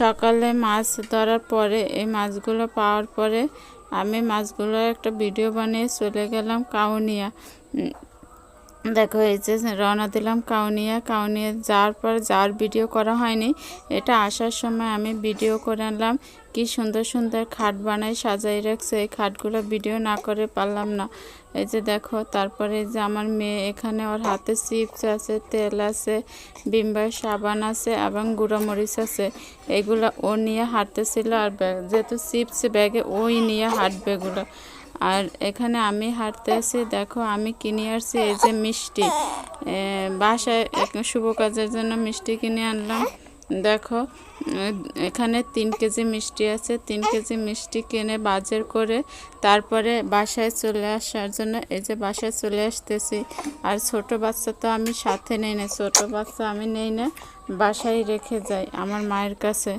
সকালে মাছ ধরার পরে, এই মাছগুলো পাওয়ার পরে আমি মাছগুলোর একটা ভিডিও বানিয়ে চলে গেলাম কাউনিয়া। দেখো, এই যে রওনা দিলাম কাউনিয়া। কাউনিয়া যাওয়ার পর যাওয়ার ভিডিও করা হয়নি। এটা আসার সময় আমি ভিডিও করে আনলাম। কি সুন্দর সুন্দর খাট বানাই সাজাই রাখছে। এই খাটগুলো ভিডিও না করে পারলাম না। এই যে দেখো, তারপরে যে আমার মেয়ে এখানে, ওর হাতে চিপস আছে, তেল আছে, বিম্বার সাবান আছে এবং গুঁড়ো মরিচ আছে। এগুলো ও নিয়ে হাঁটতেছিল আর যেহেতু চিপস ব্যাগে ওই নিয়ে হাঁটবে এগুলো। আর এখানে আমি হাঁটতে আছি দেখো আমি কিনে আসছি, এই যে মিষ্টি। বাসায় শুভ কাজের জন্য মিষ্টি কিনে আনলাম। দেখো এখানে তিন কেজি মিষ্টি আছে, তিন কেজি মিষ্টি কিনে বাজার করে তারপরে বাসায় চলে আসার জন্য এই যে বাসায় চলে আসতেছি। আর ছোট বাচ্চা তো আমি সাথে নেই না, ছোট বাচ্চা আমি নেই না, বাসায় রেখে যাই আমার মায়ের কাছে।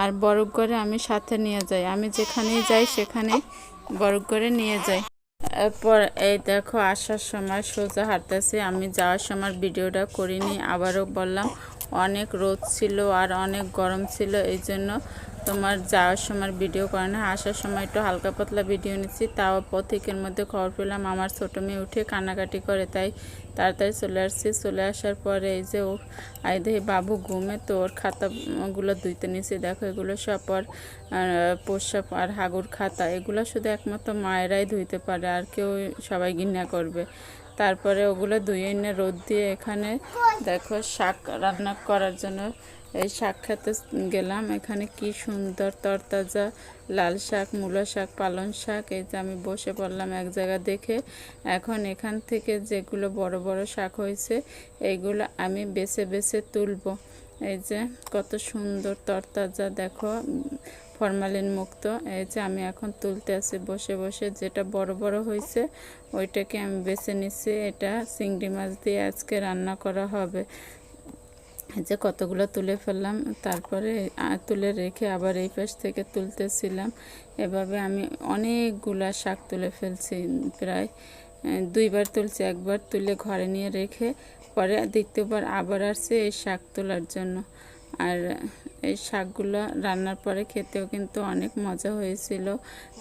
আর বড় করে আমি সাথে নিয়ে যাই। আমি যেখানেই যাই সেখানেই বড় করে নিয়ে যাই এরপর এই দেখো, আসার সময় সোজা হাঁটতেছি। আমি যাওয়ার সময় ভিডিওটা করিনি, আবারও বললাম, অনেক রোদ ছিল আর অনেক গরম ছিল এই জন্য তোমার যাওয়ার সময় ভিডিও করে না, আসার সময় একটু হালকা পাতলা ভিডিও নিচ্ছি, তাও পথিকের মধ্যে খবর পেলাম আমার ছোটো মেয়ে উঠে কান্নাকাটি করে, তাই তাড়াতাড়ি চলে আসছি। চলে আসার পরে এই যে ও আই দেখি বাবু ঘুমে, তো ওর খাতাগুলো ধুইতে নিয়েছি দেখো, এগুলো সব ওর পোষাপ আর হাগুর খাতা, এগুলো শুধু একমাত্র মায়েরাই ধুইতে পারে, আর কেউ সবাই ঘৃণা করবে। তারপরে ওগুলো ধুয়ে এনে রোদ দিয়ে এখানে দেখো শাক রান্না করার জন্য এই শাক খেতে গেলাম। এখানে কি সুন্দর তরতাজা লাল শাক, মূলো শাক, পালং শাক, এই যে আমি বসে পড়লাম এক জায়গা দেখে। এখন এখান থেকে যেগুলো বড় বড় শাক হয়েছে এইগুলো আমি বেছে বেছে তুলবো। এই যে কত সুন্দর তরতাজা, দেখো ফরমালিন মুক্ত। এই যে আমি এখন তুলতে আছি, বসে বসে যেটা বড় বড় হয়েছে ওইটাকে আমি বেছে নিচ্ছি এটা চিংড়ি মাছ দিয়ে আজকে রান্না করা হবে। এই যে কতগুলো তুলে ফেললাম, তারপরে তুলে রেখে আবার এই পাশ থেকে তুলতেছিলাম। এভাবে আমি অনেকগুলা শাক তুলে ফেলছি প্রায়। দুইবার তুলছি, একবার তুলে ঘরে নিয়ে রেখে, পরে দ্বিতীয়বার আবার আসছে এই শাক তোলার জন্য। আর এই শাকগুলো রান্নার পরে খেতেও কিন্তু অনেক মজা হয়েছিল।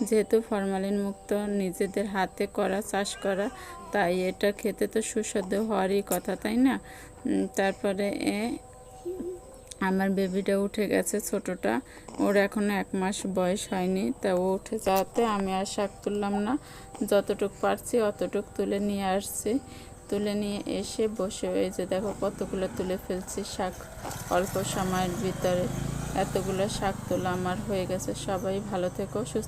যেহেতু ফরমালিন মুক্ত, নিজেদের হাতে করা, চাষ করা, তাই এটা খেতে তো সুস্বাদু হওয়ারই কথা, তাই না? তারপরে এ আমার বেবিটা উঠে গেছে ছোটটা। ওর এখনও এক মাস বয়স হয়নি, তা ও উঠে যাওয়াতে আমি আর শাক তুললাম না। যতটুক পারছি অতটুক তুলে নিয়ে আসছি। তুলে নিয়ে এসে বসে, এই যে দেখো কতগুলো তুলে ফেলছি শাক। অল্প সময়ের ভিতরে এতগুলো শাক তোলা আমার হয়ে গেছে। সবাই ভালো থেকো, সুস্থ